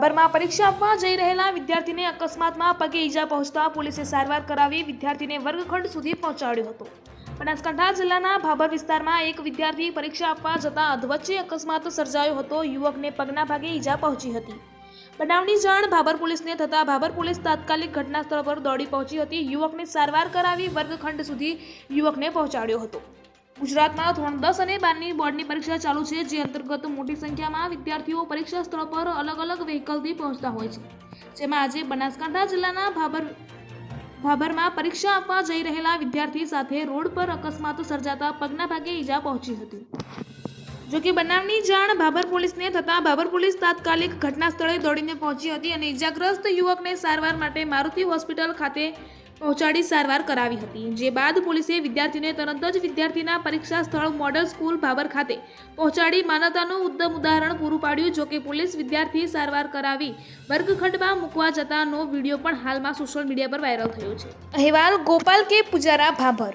ભાભરમાં પરીક્ષા આપવા જઈ રહેલા વિદ્યાર્થીને અકસ્માતમાં પગે ઈજા પહોંચતા પોલીસે સારવાર કરાવી વિદ્યાર્થીને વર્ગખંડ સુધી પહોંચાડ્યો હતો. બનાસકાંઠા જિલ્લાના ભાભર વિસ્તારમાં એક વિદ્યાર્થી પરીક્ષા આપવા જતા અધવચ્ચે અકસ્માત સર્જાયો હતો. યુવકને પગના ભાગે ઈજા પહોંચી હતી. બનાવની જાણ ભાભર પોલીસને થતાં ભાભર પોલીસ તાત્કાલિક ઘટનાસ્થળ પર દોડી પહોંચી હતી. યુવકને સારવાર કરાવી વર્ગખંડ સુધી યુવકને પહોંચાડ્યો હતો. ગુજરાતમાં ધોરણ દસ અને બારની બોર્ડની પરીક્ષા ચાલુ છે, જે અંતર્ગત મોટી સંખ્યામાં વિદ્યાર્થીઓ પરીક્ષા સ્થળ પર અલગ અલગ વ્હીકલથી પહોંચતા હોય છે. જેમાં આજે બનાસકાંઠા જિલ્લાના ભાભર, ભાભરમાં પરીક્ષા આપવા જઈ રહેલા વિદ્યાર્થી સાથે રોડ પર અકસ્માત સર્જાતા પગના ભાગે ઈજા પહોંચી હતી. જો કે બનાવની જાણ ભાભર પોલીસને થતાં ભાભર પોલીસ તાત્કાલિક ઘટના સ્થળે દોડીને પહોંચી હતી અને ઈજાગ્રસ્ત યુવકને સારવાર માટે મારુતિ હોસ્પિટલ ખાતે પહોંચાડી સારવાર કરાવી હતી. જે બાદ પોલીસે વિદ્યાર્થીને તરત જ વિદ્યાર્થીના પરીક્ષા સ્થળ મોડલ સ્કૂલ ભાભર ખાતે પહોંચાડી માનવતાનું ઉત્તમ ઉદાહરણ પૂરું પાડ્યું જો કે પોલીસ વિદ્યાર્થી સારવાર કરાવી વર્ગખંડમાં મૂકવા જતાનો વીડિયો પણ હાલમાં સોશિયલ મીડિયા પર વાયરલ થયો છે. અહેવાલ ગોપાલ કે. પુજારા ભાભર